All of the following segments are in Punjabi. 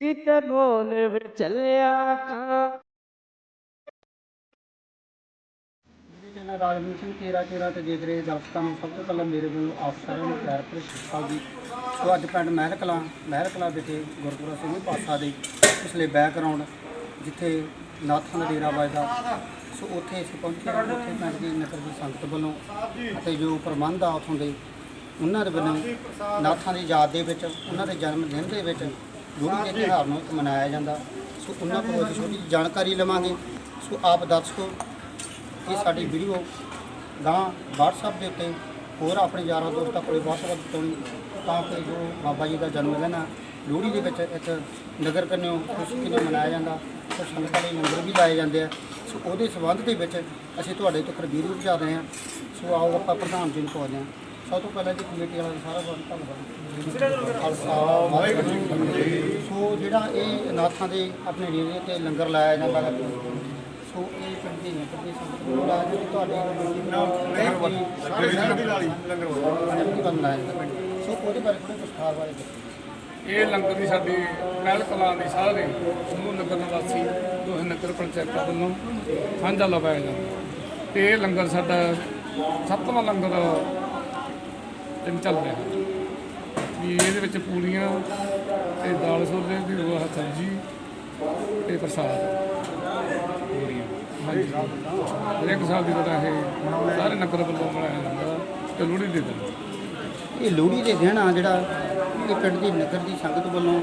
ਕਿਤੇ ਬੋਲ ਵੇ ਚੱਲਿਆ ਮੇਰੇ ਨਾਲ ਰਾਜਵੀਰ ਸਿੰਘ ਕੇਰਾ ਕੇਰਾ ਤੇ ਰਹੇ ਦਰਸ਼ਕਾਂ ਨੂੰ ਸਭ ਤੋਂ ਪਹਿਲਾਂ ਮੇਰੇ ਵੱਲੋਂ ਆਪ ਸਾਰਿਆਂ ਨੂੰ ਪਿਆਰ ਭਰੀ ਸਤਿ ਸ਼੍ਰੀ ਅਕਾਲ ਜੀ। ਸੋ ਅੱਜ ਪਿੰਡ ਮਹਿਲ ਕਲਾਂ ਮਹਿਲ ਕਲਾਂ ਵਿਖੇ ਗੁਰਦੁਆਰਾ ਸਿੰਘ ਪਾਤਸ਼ਾਹ ਦੇ ਪਿਛਲੇ ਬੈਕਗ੍ਰਾਉਂਡ ਜਿੱਥੇ ਨਾਥਾਂ ਦਾ ਡੇਰਾ ਵੱਜਦਾ। ਸੋ ਉੱਥੇ ਅਸੀਂ ਪਹੁੰਚੇ ਹਾਂ, ਉੱਥੇ ਪਿੰਡ ਦੀ ਨਗਰ ਦੀ ਸੰਗਤ ਵੱਲੋਂ ਅਤੇ ਜੋ ਪ੍ਰਬੰਧ ਆ ਉੱਥੋਂ ਦੇ, ਉਹਨਾਂ ਦੇ ਵੱਲੋਂ ਨਾਥਾਂ ਦੀ ਯਾਦ ਦੇ ਵਿੱਚ, ਉਹਨਾਂ ਦੇ ਜਨਮ ਦਿਨ ਦੇ ਵਿੱਚ ਲੋਹੜੀ ਦੇ ਤਿਉਹਾਰ ਨੂੰ ਮਨਾਇਆ ਜਾਂਦਾ। ਸੋ ਉਹਨਾਂ ਕੋਲੋਂ ਅਸੀਂ ਛੋਟੀ ਜਾਣਕਾਰੀ ਲਵਾਂਗੇ। ਸੋ ਆਪ ਦਰਸ਼ਕੋ ਇਹ ਸਾਡੀ ਵੀਡੀਓ ਗਾਂ WhatsApp ਦੇ ਉੱਤੇ ਹੋਰ ਆਪਣੇ ਯਾਰਾਂ ਦੋਸਤਾਂ ਕੋਲੇ ਵੱਧ ਤੋਂ ਤਾਂ ਕਿ ਜੋ ਬਾਬਾ ਜੀ ਦਾ ਜਨਮ ਦਿਨ ਆ ਲੋਹੜੀ ਦੇ ਵਿੱਚ ਇੱਕ ਨਗਰ ਕੰਨਿਓ ਖੁਸ਼ੀ ਕਿਨੇ ਮਨਾਇਆ ਜਾਂਦਾ। ਸੋ ਸੰਗਤਾਂ ਲਈ ਲੰਗਰ ਵੀ ਲਾਏ ਜਾਂਦੇ ਆ। ਸੋ ਉਹਦੇ ਸੰਬੰਧ ਦੇ ਵਿੱਚ ਅਸੀਂ ਤੁਹਾਡੇ ਤੱਕ ਵੀਡੀਓ ਪਹੁੰਚਾ ਰਹੇ ਹਾਂ। ਸੋ ਆਓ ਆਪਾਂ ਪ੍ਰਧਾਨ ਜੀ ਨੂੰ ਪੁੱਛਦੇ ਹਾਂ। ਸਭ ਤੋਂ ਪਹਿਲਾਂ ਜੀ ਕਮੇਟੀ ਵਾਲਾ ਸਾਰਾ ਬਹੁਤ ਧੰਨਵਾਦ ਖਾਲਸਾ ਵਾਹਿਗੁਰੂ ਜੀ ਕੀ ਫਤਿਹ। ਸੋ ਜਿਹੜਾ ਇਹ ਨਾਥਾਂ ਦੇ ਆਪਣੇ ਡੇਰੇ ਤੇ ਲੰਗਰ ਲਾਇਆ ਜਾਂਦਾ ਹੈ ਸੋ ਇਹ ਪਿੰਡ ਦੀ ਨਗਰ ਦੀ ਲਾ ਜਿਹੜੀ ਤੁਹਾਡੇ ਸਾਰੇ ਦੀ ਲਾਲੀ ਲੰਗਰ ਲਾਇਆ ਜਾਂਦਾ ਪਿੰਡ। ਸੋ ਉਹਦੇ ਬਾਰੇ ਥੋੜੇ ਵਿਸਥਾਰ ਬਾਰੇ ਦੱਸੋ ਇਹ ਲੰਗਰ ਦੀ ਸਾਡੀ ਮਹਿਲ ਕਲਾਂ ਦੀ ਸਾਰੇ ਸਮੂਹ ਨਗਰ ਨਿਵਾਸੀ ਦੋਹੇ ਨਗਰ ਪੰਚਾਇਤਾਂ ਵੱਲੋਂ ਸਾਂਝਾ ਲਵਾਇਆ ਜਾਂਦਾ ਤੇ ਇਹ ਲੰਗਰ ਸਾਡਾ ਸੱਤਵਾਂ ਲੰਗਰ ਦਿਨ ਚੱਲ ਰਿਹਾ। ਵੀ ਇਹਦੇ ਵਿੱਚ ਪੂਰੀਆਂ ਤੇ ਦਾਲ ਸੋਲੇ ਦੀ ਉਹ ਸਬਜ਼ੀ ਤੇ ਪ੍ਰਸਾਦ। ਪੂਰੀਆਂ। ਹਾਂਜੀ। ਹਰੇਕ ਸਾਲ ਦੀ ਤਰ੍ਹਾਂ ਇਹ ਸਾਰੇ ਨਗਰ ਵੱਲੋਂ ਬਣਾਇਆ ਜਾਂਦਾ ਤੇ ਲੋਹੜੀ ਦੇ ਦਿਨ। ਇਹ ਲੋਹੜੀ ਦੇ ਦਿਨ ਆ ਜਿਹੜਾ ਇਹ ਪਿੰਡ ਦੀ ਨਗਰ ਦੀ ਸੰਗਤ ਵੱਲੋਂ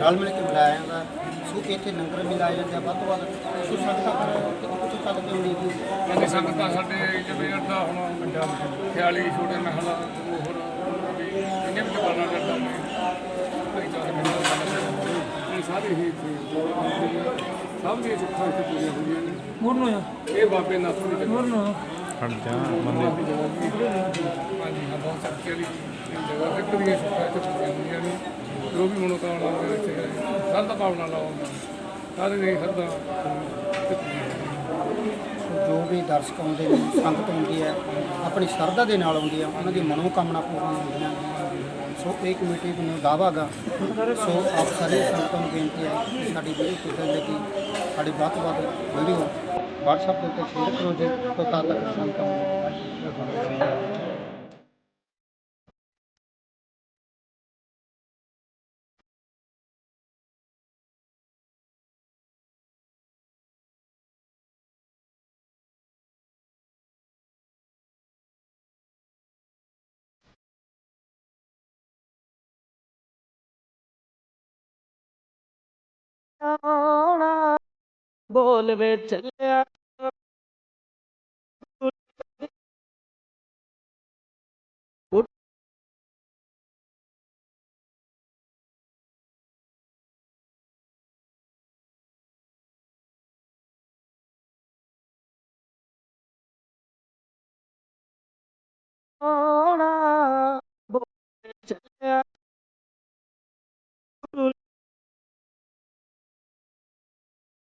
ਰਲ ਮਿਲ ਕੇ ਮਨਾਇਆ ਜਾਂਦਾ। ਸੋ ਇੱਥੇ ਲੰਗਰ ਵੀ ਲਾਇਆ ਜਾਂਦਾ ਵੱਧ ਤੋਂ ਵੱਧ ਸੋ ਸੰਗਤਾਂ ਕੁਝ ਚੱਲ ਕੇ ਹੁੰਦੀ ਸੀ ਹਾਂਜੀ ਸੰਗਤਾਂ ਸਾਡੇ ਜਿਵੇਂ ਦਾ ਹੁਣ ਖਿਆਲੀ ਛੋਟੇ ਮਹਲਾ ਹੋਰ ਵੀ ਇੰਨੇ ਵਿੱਚ ਬਾਣਾ ਕਰਦਾ ਮੈਂ ਭਾਈਚਾਰੇ ਮਿਲਦਾ ਇਹ ਸਾਰੇ ਹੀ ਇੱਥੇ ਸਭ ਦੀਆਂ ਸੁੱਖਾਂ ਇੱਥੇ ਪੂਰੀਆਂ ਹੋਈਆਂ ਨੇ। ਮੁਰਨੋ ਇਹ ਬਾਬੇ ਨਾਥ ਦੀ ਜਗ੍ਹਾ। ਮੁਰਨੋ ਦੀ ਜਗ੍ਹਾ ਵੀ ਹਾਂਜੀ ਹਾਂ ਬਹੁਤ ਸੱਚੀ ਵਾਲੀ ਜਗ੍ਹਾ। ਤੇ ਪੂਰੀਆਂ ਸੁੱਖਾਂ ਇੱਥੇ ਪੂਰੀਆਂ ਹੋਈਆਂ ਨੇ। ਜੋ ਵੀ ਮਨੋਕਾਮਨਾ ਦੇ ਵਿੱਚ ਸਰਦਾ ਭਾਵਨਾ ਲਾਉਂਦਾ ਸਾਰੇ ਦੀ ਸਰਦਾ ਜੋ ਵੀ ਦਰਸ਼ਕ ਆਉਂਦੇ ਨੇ, ਸੰਗਤ ਆਉਂਦੀ ਹੈ, ਆਪਣੀ ਸ਼ਰਧਾ ਦੇ ਨਾਲ ਆਉਂਦੀ ਹੈ, ਉਹਨਾਂ ਦੀ ਮਨੋਕਾਮਨਾ ਪੂਰਨ ਹੁੰਦੀਆਂ ਸੋ ਇਹ ਕਮੇਟੀ ਨੂੰ ਦਾਅਵਾ ਗਾ ਸੋ ਆਪ ਸਾਰੇ ਸੰਗਤਾਂ ਨੂੰ ਬੇਨਤੀ ਹੈ ਸਾਡੀ ਵੀਡੀਓ ਕਿਤੇ ਲੱਗੀ, ਸਾਡੀ ਵੱਧ ਤੋਂ ਵੱਧ ਵੀਡੀਓ WhatsApp ਦੇ ਉੱਤੇ ਸ਼ੇਅਰ ਕਰੋ ਜੇ ਤੋ ਤਦ ਤੱਕ ਸੰਗਤਾਂ বলবে ছেলে Oh.